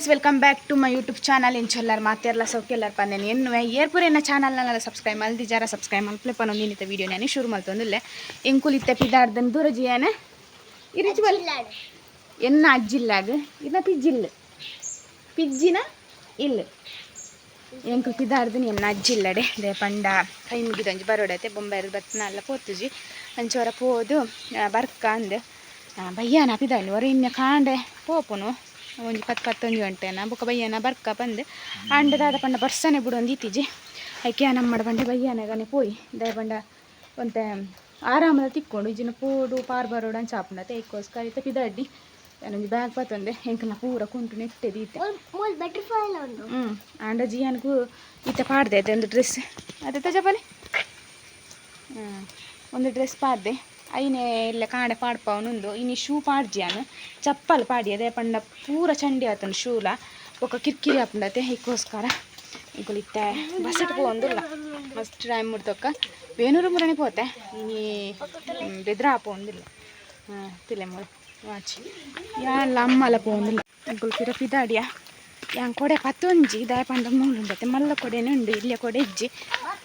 Friends welcome back to my YouTube channel ಇಂಚೊಲ್ಲಾರು ಮಾತೆಲ್ಲ ಸೌಖ್ಯಲ್ಲಾರ ಪಂದೇನೆ ಎನ್ನುವೆ ಏರ್ಪುರ ಎನ್ನ ಚಾನಲ್ನಲ್ಲ ಸಬ್ಸ್ಕ್ರೈಬ್ ಮಲ್ದಿ ಜಾರ ಸಬ್ಸ್ಕ್ರೈಬ್ ಮಲ್ಪಲೆ ಪನ ನೀನಿತ ವೀಡಿಯೋ ನಾನು ಶುರು ಮಲ್ತೊಂದಿಲ್ಲ ಎಂಕುಲಿತ್ತ ಪಿದಾಡ್ದನ್ ದೂರ ಜಿಯಾನೆ ಇರಿಚ್ ಬಲ್ ಎನ್ನ ಅಜ್ಜಿಲ್ಲಾಗ? ಇನ್ನ ಪಿಜ್ಜಿಲ್ಲ ಪಿಜ್ಜಿನ ಇಲ್ಲ ಎಂಕು ಪಿದಾಡ್ದನ್ ಎನ್ನ ಅಜ್ಜಿಲ್ಲಡೆ ದೇ ಪಂಡ ಕೈ ಮುಗಿದೊಂಜಿ ಬರೋಡತ್ತೆ ಬೊಂಬೈ ಬತ್ತನ ಎಲ್ಲ ಪೋತುಜಿ. ಅಂಚೋರ ಪೋದು ಬರ್ಕ ಅಂದೆ. ಆ, ಬಯ್ಯನ ಅವರು ಇನ್ನ ಕಾಂಡೆ ಪೋಪುನು. ಒಂಜಿ ಇಪ್ಪತ್ತು ಇಪ್ಪತ್ತೊಂದು ಗಂಟೆನ ಬೊಕ ಬಯ್ಯನ ಬರ್ಕ ಬಂದೆ ಅಂಡ ದಾದ ಪಂಡ ಬರ್ಸನೆ ಬಿಡು ಒಂದು ಇತ್ತೀಜಿ ಐಕೆ ನಮ್ಮ ಬಂಡೆ ಬಯ್ಯನಗನೆ ಪೋಯಿ. ದಯ ಬಂಡ ಒಂತೆ ಆರಾಮದ ತಿಕ್ಕೊಂಡು ಇಜಿನ ಪೂಡು ಪಾರ್ ಬರೋಡು ಅಂತ ಚಾಪುಂಡತೆ ಏಕೋಸ್ಕರ ಇತ್ತ ಪಿದಾಡಿ ನನಗೆ ಬ್ಯಾಗ್ ಪತ್ತೊಂದೆ ನಾ ಪೂರ ಕುಂಟು ನೆಟ್ಟೆ ದೀತೆ. ಹ್ಞೂ ಆಂಡ ಜಿಯನ್ಗೂ ಇತ್ತ ಪಾಡ್ದೆ ಅದೇ ಒಂದು ಡ್ರೆಸ್ ಅದೇ ತಜಪಲಿ ಹ್ಞೂ ಒಂದು ಡ್ರೆಸ್ ಪಾಡ್ದೆ. അയിനെ ഇല്ല കാടെ പാടപ്പാവുന്നുണ്ടോ ഇനി ഷൂ പാടിയാണ് ചപ്പൽ പാടി അതേ പണ്ട പൂര ചണ്ടി ആത്തുണ്ട് ഷൂല ఒక కిరికిరి ఆపుండతే ఎక్కువస్కార ఇంకొలితే బస్సెట్ పోందుల్ల మస్తు టైం ముడితొక్క వేణూరు మురణి పోతే ఈ బెద్ర పోందిల్ల తిలేము వాచి యాళ్ళ అమ్మల పోందిల్ల ఇంకొక పిరపిదాడియా ಯಾನ್ ಕೊಡೆ ಪತ್ತೊಂಜಿ ದಾಯ ಪಂಡ ಮೂಳುಂಡತ್ತೆ ಮಲ್ಲ ಕೊಡೆನೇ ಉಂಡು ಇಲ್ಲೇ ಕೊಡೆ ಇಜ್ಜಿ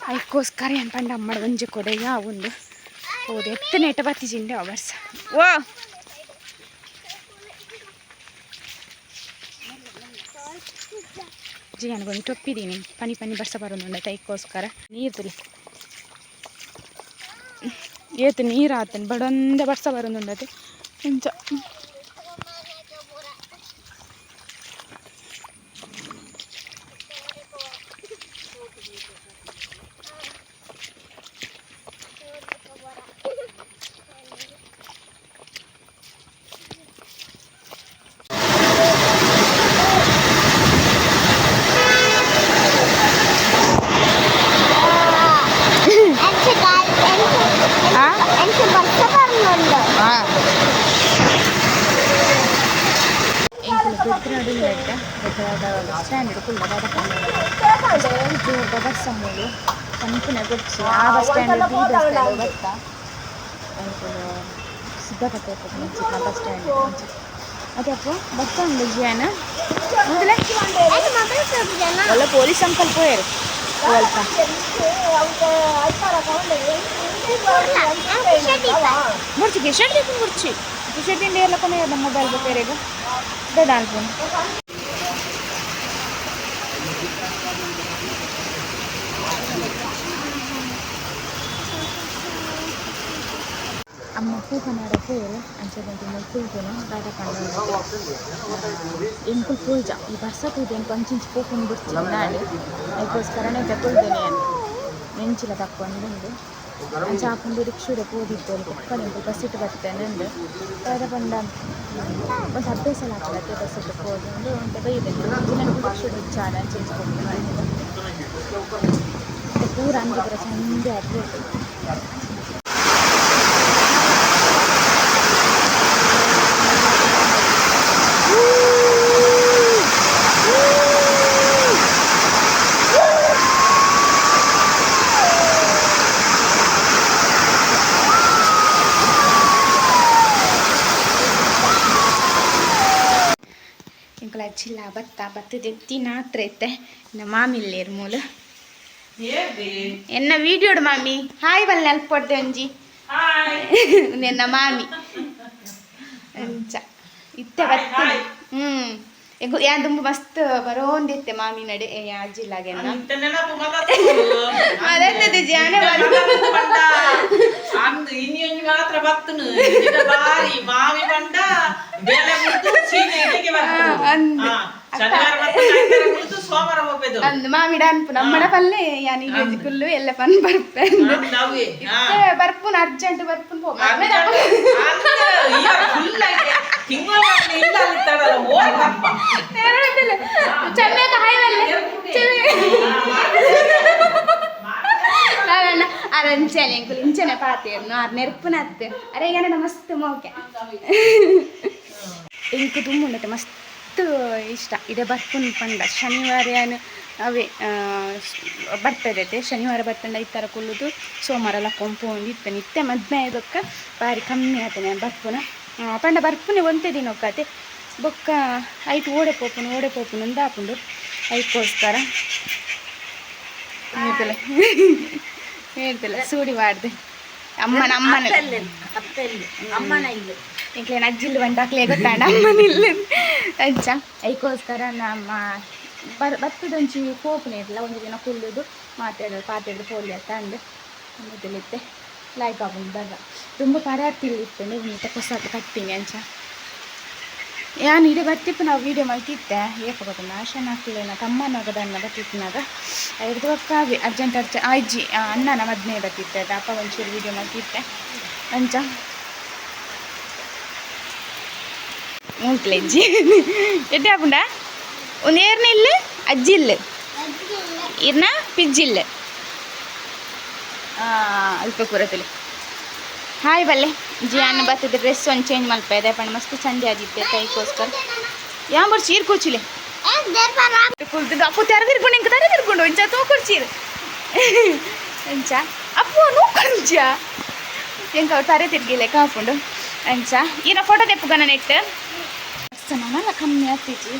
ಅದಕ್ಕೋಸ್ಕರ ಏನು ಪಂಡ ಅಮ್ಮಡ ಒಂಜಿ ಕೊಡೆ ಯಾವುಂಡು ಹೌದು ಎತ್ತನೆ ಎಟ್ಟ ಬತ್ತಿಜಿಂಡೆ ಅವರ್ಸ ಓ ಜಿ ನನಗೊಂದು ಟೊಪ್ಪಿದ್ದೀನಿ ಪನಿ ಪನಿ ಬರ್ಸ ಬರೋದು ಅದಕ್ಕೋಸ್ಕರ ನೀರು ತುಲಿ ಏತು ನೀರು ಆತನು ಬಡೊಂದ ಬರ್ಸ ಬರೋದು ಕೊಂಚ ಬಿಲ್ಡಿಂಗ್ ದೊಡ್ಡದಾದ ಸ್ಟ್ಯಾಂಡ್ ಕುಲ್ಲದಾದ ದೊಡ್ಡ ಬಸ್ ಅಮ್ಮಲು ಸಂಪಿನ ಗೊತ್ತಿ ಆ ಬಸ್ ಸ್ಟ್ಯಾಂಡ್ ಈ ಬಸ್ ಸ್ಟ್ಯಾಂಡ್ ಗೊತ್ತಾ ಸಿದ್ದಪಟ್ಟೆ ಮುಂಚಿನ ಬಸ್ ಸ್ಟ್ಯಾಂಡ್ ಮುಂಚೆ ಅದೇ ಅಪ್ಪ ಬಸ್ ಸ್ಟ್ಯಾಂಡ್ ಜನ ಒಳ್ಳ ಪೊಲೀಸ್ ಅಂಕಲ್ ಪೋಯರು ಅಲ್ಪ ಮುರ್ಚಿಗೆ ಶರ್ಟ್ ಮುರ್ಚಿ ಶರ್ಟ್ ಇಂಡಿಯಾ ಎಲ್ಲ ಕೊನೆಯದ ಮೊಬೈಲ್ ಬೇಕಾರೆ ಈಗ ಮೊಬೈಲ್ ಬೇರೆಗ ದಾಲ್ಪುನ್ ಅಮ್ಮ ಪೂಕನಾಡ ಪೋಯರು ಅಂಚದಂತೆ ಪೂಕನು ದಾದ ಕಂಡ ಎಂಕುಲ್ ಪೂಜ ಈ ಬರ್ಸ ಪೂಜೆ ಎಂಕು ಅಂಚಿಂಚಿ ಪೂಕನ್ ಬಿಡ್ತೀನಿ ನಾಳೆ ಅದಕ್ಕೋಸ್ಕರನೇ ತಗೊಳ್ದೇನೆ ನೆಂಚಿಲ ತಕ್ಕೊಂಡು ಚಾಪುಂಡು ರಿಕ್ಷುಡೆ ಪೋದಿತ್ತು ಕುಕ್ಕಡೆ ಬಸ್ಸಿಟ್ಟು ಬರ್ತೇನೆ ಅಂದು ದಾದ ಪಂಡ ಒಂದು ಹಬ್ಬ ಸಲ ಆಗ್ತದೆ ಬಸ್ಸಿಟ್ಟು ಪೋದು ಅಂತ ಬೈದೇನೆ ನನಗೆ ರಿಕ್ಷುಡೆ ಇಚ್ಚಾಡ ಅಂಚಿಂಚ್ಕೊಂಡು ಪೂರ ಅಂದಿದ್ರೆ ಚಂದ ಆಗ್ಬೇಕು ಹತ್ತುದಿತ್ತಿ ನಾಟ್ರೈತೆ ನಮ್ಮ ಮಾಮಿ ಇಲ್ಲೇರು ಮೂಲ ಎನ್ನ ವೀಡಿಯೋಡು ಮಾಮಿ ಹಾಯ್ ಬಲ್ ನೆಲ್ಪೊಡ್ದೆ ಅಂಜಿ ನಿನ್ನ ಮಾಮಿ ಅಂಚ ಇತ್ತೆ ಬರ್ತೀನಿ ಹ್ಮ್ ಎಗು ಯಾ ತುಂಬ ಮಸ್ತ್ ಬರೋಂದಿತ್ತೆ ಮಾಮಿ ನಡೆ ಯಾ ಅಜ್ಜಿಲ್ಲಾಗೆ ಮದತ್ತದೆ ಜಾನೆ ಇನ್ನೊಂದು ಮಾತ್ರ ಬತ್ತನು ಬಾರಿ ಮಾವಿ ಬಂಡ ಬೇಳೆ ಮುಟ್ಟು ಚೀನೆ ಇಲ್ಲಿಗೆ ಬರ್ತಾನೆ ಅಂದು. ಸೋಮವಾರ ಹೋಗ್ಬೇಕು. ಮಾಮಿಡ ಅನ್ಪು ನಮ್ಮಡ ಪಲ್ಲೆ ಯಾನಿ ಗೆಜ್ಜಿ ಕುಲ್ಲು ಎಲ್ಲ ಪನ್ ಬರ್ಪೆ ಬರ್ಪುನ್ ಅರ್ಜೆಂಟ್ ಬರ್ಪುನ್ ಅರಂಚನೆ ಇಂಚನೆ ಅರೆ ಈಗ ಮಸ್ತ್ ಮೋಕೆ. ಎಂಕು ತುಂಬುಂಡತೆ ಮಸ್ತ್. ಇಷ್ಟ. ಇದೆ ಬರ್ಪುನ್ ಪಂಡ. ಶನಿವಾರ ಏನು, ಅವೇ ಬರ್ತದೆ ಶನಿವಾರ ಬರ್ತಂಡ ಈ ಥರ ಕುಲ್ಲುದು ಸೋಮವಾರ ಎಲ್ಲ ಕೊಂಪೊಂದು ಇತ್ತೆ. ನಿತ್ಯ ಮದ್ಮೆ ಬಾರಿ ಭಾರಿ ಕಮ್ಮಿ ಆತನೆ ಬರ್ಪುನ ಪಂಡ ಬರ್ಪುನೆ ಒಂದೇ ದಿನ ಒಕ್ಕತೆ ಬೊಕ್ಕ ಐಟ್ ಓಡೆ ಪೋಪುನು ಓಡೆ ಪೋಪುನು ಒಂದು ಹಾಕೊಂಡು. ಐಕೋಸ್ಕರ ಹೇಳ್ತಿಲ್ಲ. ಹೇಳ್ತಿಲ್ಲ. ಸೂಡಿ ಮಾಡ್ದೆ. ಅಮ್ಮನ ಅಮ್ಮನ ಅಮ್ಮನ ಇಲ್ಲು. ಇಂಕ್ಲೇನು ಅಜ್ಜಿಲ್ ಬಂದಾಕ್ಲೇ ಗೊತ್ತಾಂಡ ಅಮ್ಮನ ಇಲ್ಲ ಅಜ್ಜ ಅದಕ್ಕೋಸ್ಕರ ನಮ್ಮ ಬರ್ ಬತ್ತದೊಂಚಿ ಕೋಪನೇ ಇರಲ್ಲ ಒಂದು ದಿನ ಕುಲ್ಲುದು ಮಾತಾಡೋದು ಪಾತಾಡೋದು ಪೋಲಿ ಅಂತ ಅಂದು ಮೊದಲಿತ್ತೆ ಲೈಕ್ ಆಗೋದು ಬರ್ದ ತುಂಬ ಪರಾತಿಲ್ಲಿತ್ತು ನೀವು ಮತ್ತೆ ಹೊಸದು ಕಟ್ಟಿನಿ ಅಂಚ. ಯಾನು ಇಡೀ ಬರ್ತಿಪ್ಪ ನಾವು ವೀಡಿಯೋ ಮಲ್ತಿತ್ತೆ ಏಪ ಗೊತ್ತ ನಾಶನ ಹಾಕ್ಲಿಲ್ಲ ಕಮ್ಮನಾಗದನ್ನ ಬರ್ತಿತ್ತನಾಗ ಐದು ಪಕ್ಕ ಅರ್ಜೆಂಟ್ ಅರ್ಜ ಅಜ್ಜಿ ಅಣ್ಣನ ಮದ್ನೆ ಬರ್ತಿತ್ತೆ ಅದು ಅಪ್ಪ ಒಂಚೂರು ವೀಡಿಯೋ ಮಲ್ತಿತ್ತೆ ಅಂಚ ಮೂಕ್ಲೆಜ್ಜಿ ಎಡ್ಡೆ ಹಾಕೊಂಡ ಒಂದು ಏರ್ನ ಇಲ್ಲ ಅಜ್ಜಿ ಇಲ್ಲ. ಇರ್ನ ಪಿಜ್ಜಿಲ್ಲ ಅಲ್ಪ ಕೂರತಲಿ ಹಾಯ್ ಬಲ್ಲೆ ಜಿ ಬರ್ತಿದ್ದೆ. ಬರ್ತದೆ ಡ್ರೆಸ್ ಒಂದು ಚೇಂಜ್ ಮಲ್ಪ ಇದೆ. ಪಂಡ್ ಮಸ್ತ್ ಚಂದ ಆಗಿತ್ತೆ ಕೈಗೋಸ್ಕರ. ಯಾವ ಬರ್ಚಿ ಚೀರ್ ಕೂಚಿಲೆ? ಅಪ್ಪು ತೆರ ತಿರ್ಕೊಂಡು ಇಂಕ ತರ ತಿರ್ಕೊಂಡು ಒಂಚ ತೋಕೊಡ್ಚೀರ್ ಎಂಚ? ಅಪ್ಪು ನೂಕೊಂಚ ಎಂಕ ಅವ್ರು ತರೆ ತಿರ್ಗಿಲೆ ಕಾಪುಂಡು ಅಂಚ ಏನ ಫೋಟೋ ತೆಪ್ಪುಗನ ನೆಟ್ ಸಮಾನ ಕಮ್ಮಿ ಆಗ್ತಿಜಿ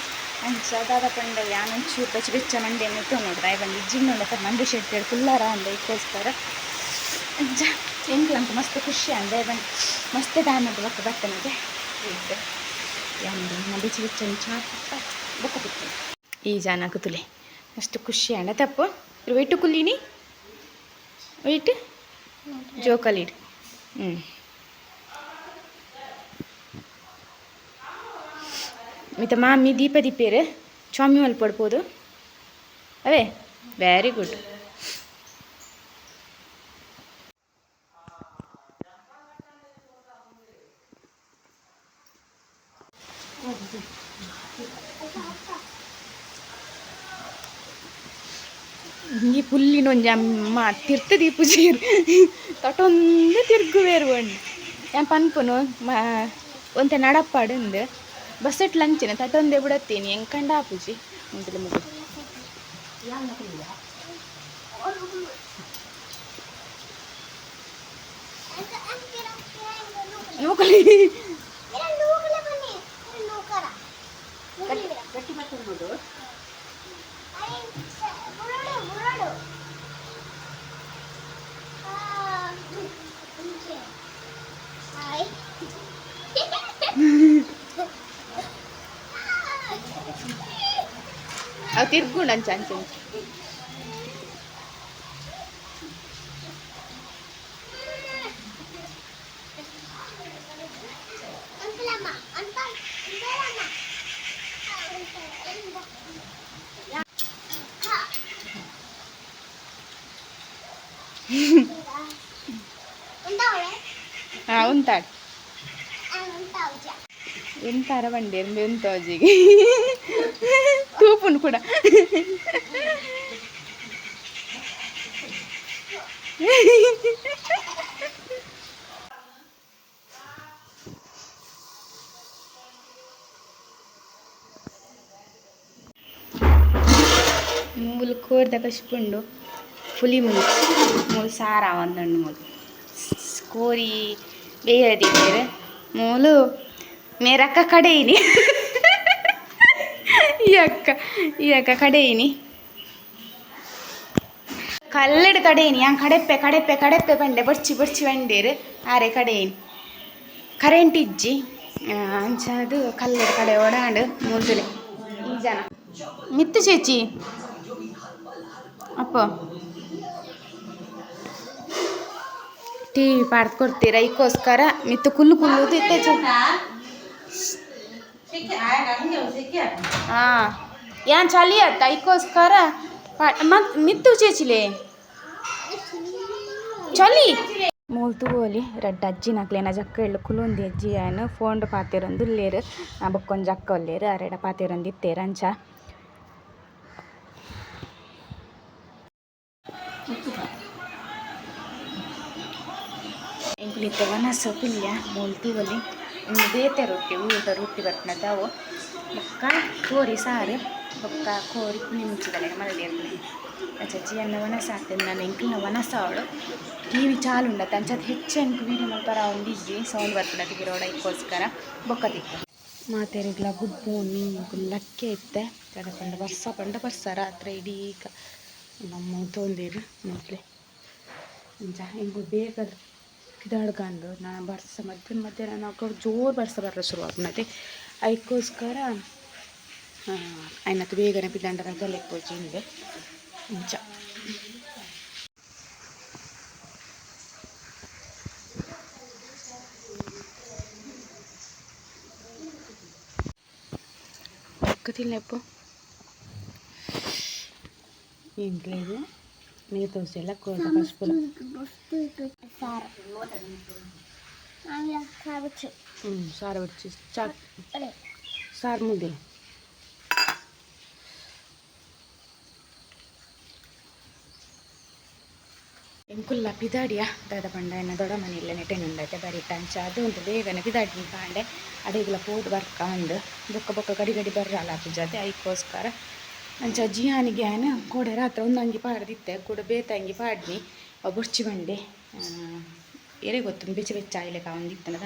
ಅಂಚ ದಾದ ಪಂಡ ಯಾನೊಂಚೂರು ಬಚ್ಚ ಬೆಚ್ಚ ಮಂಡೆ ಅನ್ನಿತ್ತು ನೋಡ್ರ ಬಂದು ಜಿಮ್ ನೋಡ ಮಂಡಿ ಶೆಟ್ಟಿ ಫುಲ್ಲಾರ ಅಂದ ಇದಕ್ಕೋಸ್ಕರ ಅಂಚ ಎಂಕ್ಲಂತ ಮಸ್ತ್ ಖುಷಿ ಅಂದೆ ಬಂದು ಮಸ್ತ್ ದಾಮದ ಬಕ್ಕ ಬರ್ತನದೆ ಇದ್ದೆ ಯಾಂದು ಬಿಚ್ಚಿ ಬೆಚ್ಚ ಚಾ ಬೊಕ್ಕ ಬಿಟ್ಟು ಈ ಜಾನ ಕುತುಲೆ ಅಷ್ಟು ಖುಷಿ ಅಂಡ ತಪ್ಪು ವೆಯ್ಟು ವೈಟ್ ವೆಯ್ಟ್ ಜೋಕಲಿಡ್ ಹ್ಞೂ ಮಿತ ಮಾಮಿ ದೀಪ ದೀಪೇರು ಚಾಮಿ ಹೊಲ್ ಪಡ್ಬೋದು ಅವೇ ವೆರಿ ಗುಡ್ ಈ ಪುಲ್ಲಿನೊಂದು ಅಮ್ಮ ತಿರ್ತದಿ ಪುಜೀರ್ ತೊಟ್ಟೊಂದು ತಿರ್ಗುವೇರು ಒಂದು. ಏನು ಪನ್ಪುನು, ಮ, ಒಂತೆ ನಡಪ್ಪಾಡುಂದು. ಬಸ್ಸೆಟ್ ಲಂಚಿನ ತಟೊಂದೆ ಬಿಡತ್ತೀನಿ. ಎಂಕಂಡ ಆಪುಜಿ ಮುಂದಿನ ಮುಗು ನೂಕಲಿ ಅವು ತಿರ್ಗುಂಡು ಅಂಚ ಅಂಚೆ ಎಂತ ಅರವಂಡಿ ಎಂತ ಅಜ್ಜಿಗೆ? ತೂಪುನು ಕೂಡ. ಮೂಲು ಕೋರ್ದ ಕಶ್ಪುಂಡು ಪುಲಿ ಮುಲು ಮೂಲು ಸಾರ ಒಂದೊಂದು ಮೂಲು ಕೋರಿ ಬೇಯದಿ ಬೇಯದಿದ್ದೇವೆ ಮೂಲು ಮೇರಕ್ಕ ಕಡೆಯಿನಿ ಈ ಅಕ್ಕ ಈ ಅಕ್ಕ ಕಡೆಯಿನಿ ಕಲ್ಲಡ್ ಕಡೆಯಿನಿ ಯಾನ್ ಕಡೆಪ್ಪೆ ಕಡೆಪ್ಪೆ ಕಡೆಪ್ಪೆ ಬಂಡೆ ಬಡ್ಚಿ ಬಡ್ಚಿ ಬಂಡೇರು ಆರೆ ಕಡೆಯಿನಿ ಕರೆಂಟ್ ಇಜ್ಜಿ ಆ, ಅಂಚ ಅದು ಕಲ್ಲಡ್ ಕಡೆ ಓಡಾಂಡು ಮೂಲ್ತುಲೆ ಈ ಜನ ಮಿತ್ತು ಚೇಚಿ ಅಪ್ಪ ಟಿ ವಿ ಪಾಡ್ದು ಕೊಡ್ತೀರಾ ಇದಕ್ಕೋಸ್ಕರ ಮಿತ್ತು ಕುಲ್ಲು ಕುಲ್ಲುದು ಇತ್ತೆ ಚು ಹಾಂ ಯಾನ್ ಚಳಿ ಅತ್ತ ಇದಕ್ಕೋಸ್ಕರ ಮತ್ ಮಿತ್ತು ಚೇಚಿಲೆ ಚಳಿ ಮೂಲ್ತು ಗೋಲಿ ರಡ್ಡ ಅಜ್ಜಿ ನಕ್ಲೇನ ಜಕ್ಕ ಎಳ್ಳು ಕುಲುಂದಿ ಅಜ್ಜಿ ಏನು ಫೋನ್ ಪಾತಿರೊಂದು ಇಲ್ಲೇರು ನಾ ಬಕ್ಕೊಂದು ಜಕ್ಕ ಒಲ್ಲೇರು ಅರೆಡ ಪಾತಿರೊಂದು ಇತ್ತೇರು ಅಂಚ ಎಂಕ್ಲಿತ್ತ ವನಸ, ಪಿಲ್ಯ, ಮೂಲ್ತಿ, ಒಲಿ ಇನ್ನು ಬೇತೆ ರೊಟ್ಟಿ ಊಟ, ರೊಟ್ಟಿ ಬರ್ತಾವು ಬೊಕ್ಕ, ಕೋರಿ, ಸಾರು, ಬೊಕ್ಕ ಕೋರಿ ಮಲ್ದಿ ಇರ್ತದೆ ಅಜ್ಜಿ ಅನ್ನ ವನಸ ಆಗ್ತದೆ ನಾನು ಅವಳು. ಟಿ ವಿ ಚಾಲು ಉಂಡ ತಂಚದ ಹೆಚ್ಚು ಎಂಕ್ ವೀಡಿಯೋ ಮಲ್ಪರ ಒಂದಿಜ್ಜಿ ಸೌಂಡ್ ಬರ್ತದೆ ಗಿರೋಡ ಇದಕ್ಕೋಸ್ಕರ ಬೊಕ್ಕ ತಿಕ್ಕ. ಮಾತೇರಿಗ್ಲ ಗುಬ್ಬು ನಿಂಗು ಲಕ್ಕೆ ಇತ್ತೆ ಕಡೆ ಪಂಡ ಬರ್ಸ ಪಂಡ ಬರ್ಸ, ರಾತ್ರಿ ಇಡೀ ನಮ್ಮ ತೊಂದಿರು ಮೊದಲೇ ಹಿಂಗೆ ಹಿಂಗು ಬೇಗ ಕಿದಾಡ್ಕೊಂಡು ನಾನು ಬರ್ಸ ಮಧ್ಯಾಹ್ನ ಮಧ್ಯಾಹ್ನ ನಾವು ಜೋರು ಬರ್ಸ ಬರ್ರ ಶುರು ಆಗ್ನತೆ ಅದಕ್ಕೋಸ್ಕರ ಆಯ್ನತ್ತು ಬೇಗನೆ ಪಿದಾಂಡರ ಗಲೆಗೆ ಪೋಚಿಂದೆ ಅಂಚ పక్కతిల్లేపు ఏం లేదు మీరు దోశ కూర పసుపులు ಸಾರು. ಆಮೇಲೆ ಸಾರ್ ಬಿಚ್ಚು ಹ್ಞೂ ಸಾರು ಬಿಚ್ಚು ಚಾಕ್ ಸಾರು ಮುದ್ದೆ. ಎಂಕುಲ್ಲ ಪಿದಾಡಿಯ ದಾದ ಪಂಡನ ದೊಡ್ಡ ಮನೆಯಲ್ಲ ನೆಟ್ಟೆನುಂಡೈತೆ ಬರೀತ ಅಂಚ ಅದು ಒಂದು ಬೇಗನೆ ಪಿದಾಡಿ ಪಾಂಡೆ. ಅಡಿಗೆಲ್ಲ ಪೋಟ್ ಬರ್ಕ ಅಂದು ಬೊಕ್ಕ ಬೊಕ್ಕ ಗಡಿ ಗಡಿ ಬರ್ರಲ್ಲ ಜೊತೆ. ಅದಕ್ಕೋಸ್ಕರ ಅಂಚ ಜಿಯಾನಿಗೆ ಆಯ್ನ ಕೋಡೆ ರಾತ್ರಿ ಒಂದಂಗಿ ಪಾಡ್ದಿತ್ತೆ. ಕೂಡ ಬೇತಂಗಿ ಪಾಡ್ನಿ. ಬುರ್ಚಿ ಬಂಡೆ. ಗೊತ್ತು? ಬೆಚ್ಚ ಬೆಚ್ಚ ಆಯ್ಲೆ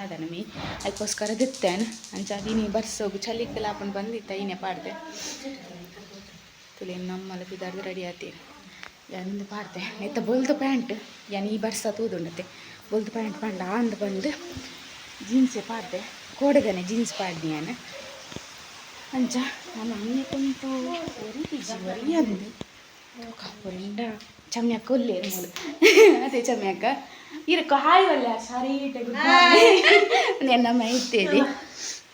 ಅದ ನಮಗೆ ಅದಕ್ಕೋಸ್ಕರ ದಿತ್ತೇನು ಅಂಚ ದಿನಿ ಬರ್ಸೋಗು ಚಲಿಕ್ಕೆಲ್ಲ ಹಾಕೊಂಡು ಬಂದಿತ್ತ ಈನೆ ಪಾಡ್ದೆ. ತುಳಿ ನಮ್ಮಲ್ಲ ಬಿದ್ದಾರ್ದು ರೆಡಿ ಆತೀರಿ ಎಂದು ಪಾಡ್ದೆ. ನೆತ್ತ ಬೊಲ್ದು ಪ್ಯಾಂಟ್. ಯಾನ್ ಈ ಬರ್ಸ ತೂದುಂಡತೆ ಬೊಲ್ದು ಪ್ಯಾಂಟ್ ಪಂಡ ಅಂದು ಬಂದು ಜೀನ್ಸೇ ಪಾಡ್ದೆ. ಕೋಡೆಗನೆ ಜೀನ್ಸ್ ಪಾಡ್ನಿ ನಾನು ಅಂಚ ನಾನು ಅನ್ನೆ ಕುಂತು ಒರಿ ಅಂದು. ಕಪ್ಪುಂಡ ಚಮ್ಯಕ್ಕ ಒಲ್ಲೆ ಮೂಲು ಅದೇ ಚಮ್ಯಕ್ಕ ಇರಕ್ಕ ಹಾಯ್ ಒಲ್ಲ ಸರೀಟ ನೆನ್ನಮ್ಮ ಇತ್ತೇದಿ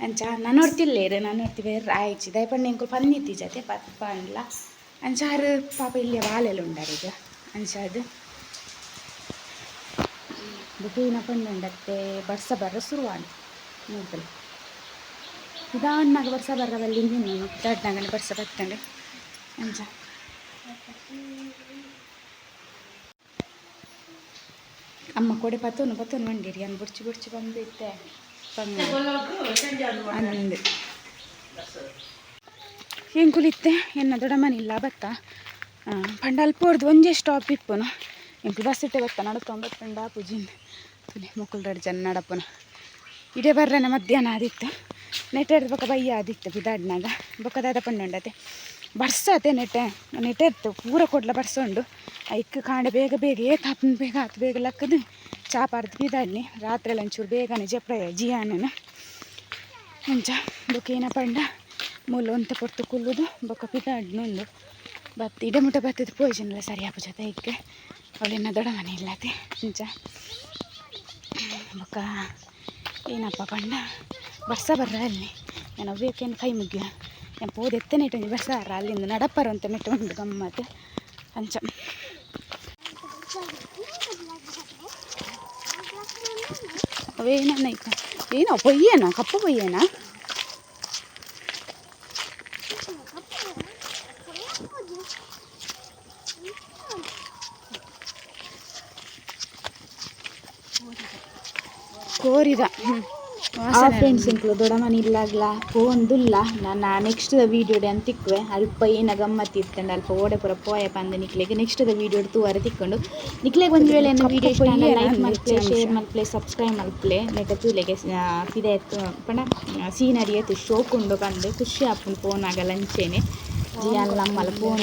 ಅಂಚ ನಾನು ನೋಡ್ತಿಲ್ಲೇರು ನಾನು ನೋಡ್ತೀವಿ ಆಯ್ಚಿ ದಯಪಣ್ಣ ಇಂಕುಲ್ ಪನ್ನಿತ್ತಿ ಜತೆ ಪಪ್ಪ ಅಂಡ್ಲ ಅಂಚಾರು ಪಾಪ ಇಲ್ಲಿ ವಾಲೆಲ್ಲ ಉಂಡಾರೀಗ ಅಂಚಾದು ಪಣ್ಣು ಉಂಡತ್ತೆ ಬರ್ಸ ಬರ್ರ ಶುರುವಾಂಡು ನೋಡ್ತಲೆ ನಿಧಾನಾಗ ಬರ್ಸ ಬರ್ರವಲ್ಲಿ ನೀನು ದಡ್ಡಾಗನೆ ಬರ್ಸ ಬರ್ತಂಡೆ ಅಂಚ. ಅಮ್ಮ ಕೊಡೆ ಪತ್ತೋನು ಪತ್ತೋನು ಬಂದಿರಿ ಅನ್ ಬುಡ್ಚಿ ಬುಡ್ಚಿ ಬಂದಿತ್ತೆ. ಅಂದೆ. ಹೆಂಗೆ ಕುಲಿತ್ತೆ? ಎನ್ನ ದೊಡ್ಡ ಮನಿಲ್ಲ ಬತ್ತ? ಪಂಡ ಅಲ್ಪೋರ್ದು ಒಂಜೇ ಸ್ಟಾಪ್ ಇಪ್ಪುನ. ಎಂಕು ಬಸ್ ಇಟ್ಟೆ ಬತ್ತ? ನಡತೊಂಬತ್ತು ಪಂಡ ಪೂಜಿನ್ ತುಲಿ ಮುಕ್ಕುಲ್ ರಡ್ ಜನ ನಡಪುನ ಇಡೇ ಬರ್ರನ ಮಧ್ಯಾಹ್ನ ಆದಿತ್ತು. ನೆಟ್ಟ ಬೊಕ ಬಯ್ಯ ಆದಿತ್ತು, ಬಿದಾಡ್ನಾಗ. ಬೊಕ್ಕ ದಾದ ಪಂಡ ಉಂಡತೆ ಬರ್ಸತೆ ನೆಟ್ಟೆ. ನೆಟ್ಟೆ ಇತ್ತು ಪೂರ ಕೊಡ್ಲ ಬರ್ಸೊಂಡು ಐಕ್ ಕಾಂಡೆ ಬೇಗ ಬೇಗ ಏತ್ ಹಪ್ಪನ ಬೇಗ ಹತ್ತು ಬೇಗ ಲಕ್ಕದು. ಚಾಪಾರ್ದು ಬಿದಾಡ್ನಿ ರಾತ್ರಿ ಎಲ್ಲ ಒಂಚೂರು ಬೇಗನೆ ಜಪ್ರ ಜಿಯಾನನ. ಅಂಚ ಏನ ಪಂಡ. ಮೂಲ ಒಂತ ಕೊಡ್ತು ಕುಲ್ಲುದು, ಬೊಕ್ಕ ಪಿದಾಡ್ನೊಂದು ಬತ್ ಇಡ ಮುಟ ಬತ್ತದ ಪೋಯ್ಜನಲ್ಲ ಸರಿ ಆಪು ಜೊತೆ ಇಕ್ಕೆ ಅವಳೆನ್ನ ದೊಡ್ಡ ಮನೆ ಇಲ್ಲತೆ. ಮುಂಚ ಬೊಕ್ಕ, ಏನಪ್ಪ ಪಂಡ? ಬರ್ಸ ಬರ್ರ ಅಲ್ಲಿ. ನಾನು ಬೇಕೇನು ಕೈ ಮುಗ್ಯ. ನಾನು ಪೋದು ಎತ್ತನೆ ಇಟ್ಟು ಬರ್ಸ ಅರ ಅಲ್ಲಿಂದ ನಡಪ್ಪರು ಅಂತ ಮೆಟ್ಟು ಉಂಟು ಗಮ್ಮತ್ತು ಅಂಚ ಅವೇನ ಇಕ್ಕ ಏನೋ ಪೊಯ್ಯೇನೋ ಕಪ್ಪು ಪೊಯ್ಯೇನಾ ಕೋರಿದ ಆ ಫ್ರೆಂಡ್ಸ್ ಇಂಕ್ಲು ದೊಡಮನಿ ಇಲ್ಲಾಗ್ಲ ಪೋಂದುಲ್ಲ ನಾನು ನೆಕ್ಸ್ಟ್ ವೀಡಿಯೋಡೆ ಅಂತ ತಿಕ್ಕುವೆ ಅಲ್ಪ ಏನ ಗಮ್ಮತ್ತಿ ಇತ್ತಂಡ ಅಲ್ಪ ಓಡೆ ಪುರ ಪೋಯ ಪಂದ ನಿಕ್ಲೆಗೆ ನೆಕ್ಸ್ಟ್ ವೀಡಿಯೋ ತೂವರೆ ತಿಕ್ಕೊಂಡು ನಿಕ್ಲೆಗೆ ಒಂದು ವೇಳೆ ನನ್ನ ವೀಡಿಯೋ ಇಷ್ಟ ಲೈಕ್ ಮಲ್ಪ್ಲೆ ಶೇರ್ ಮಲ್ಪ್ಲೆ ಸಬ್ಸ್ಕ್ರೈಬ್ ಮಲ್ಪ್ಲೆ ನೆಟ್ಟ ತೂಲೆಗೆ ಫಿದೆ ಪಣ ಸೀನರಿ ಎತ್ತು ಶೋಕುಂಡು ಕಂಡು ಖುಷಿ ಆಪುಂಡು ಫೋನ್ ಆಗ ಲಂಚೇನೆ ಜಿಯಾನ್ ನಮ್ಮಲ್ಲ ಫೋನ್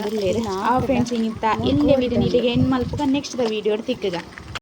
ಆ ಫ್ರೆಂಡ್ಸ್ ಇಂಗಿಂತ ಎಲ್ಲೇ ವೀಡಿಯೋ ನೀಟಿಗೆ ಹೆಣ್ಣು ಮಲ್ಪುಗ ನೆಕ್ಸ್ಟ್ ವೀಡಿಯೋ ತಿಕ್ಕಗ.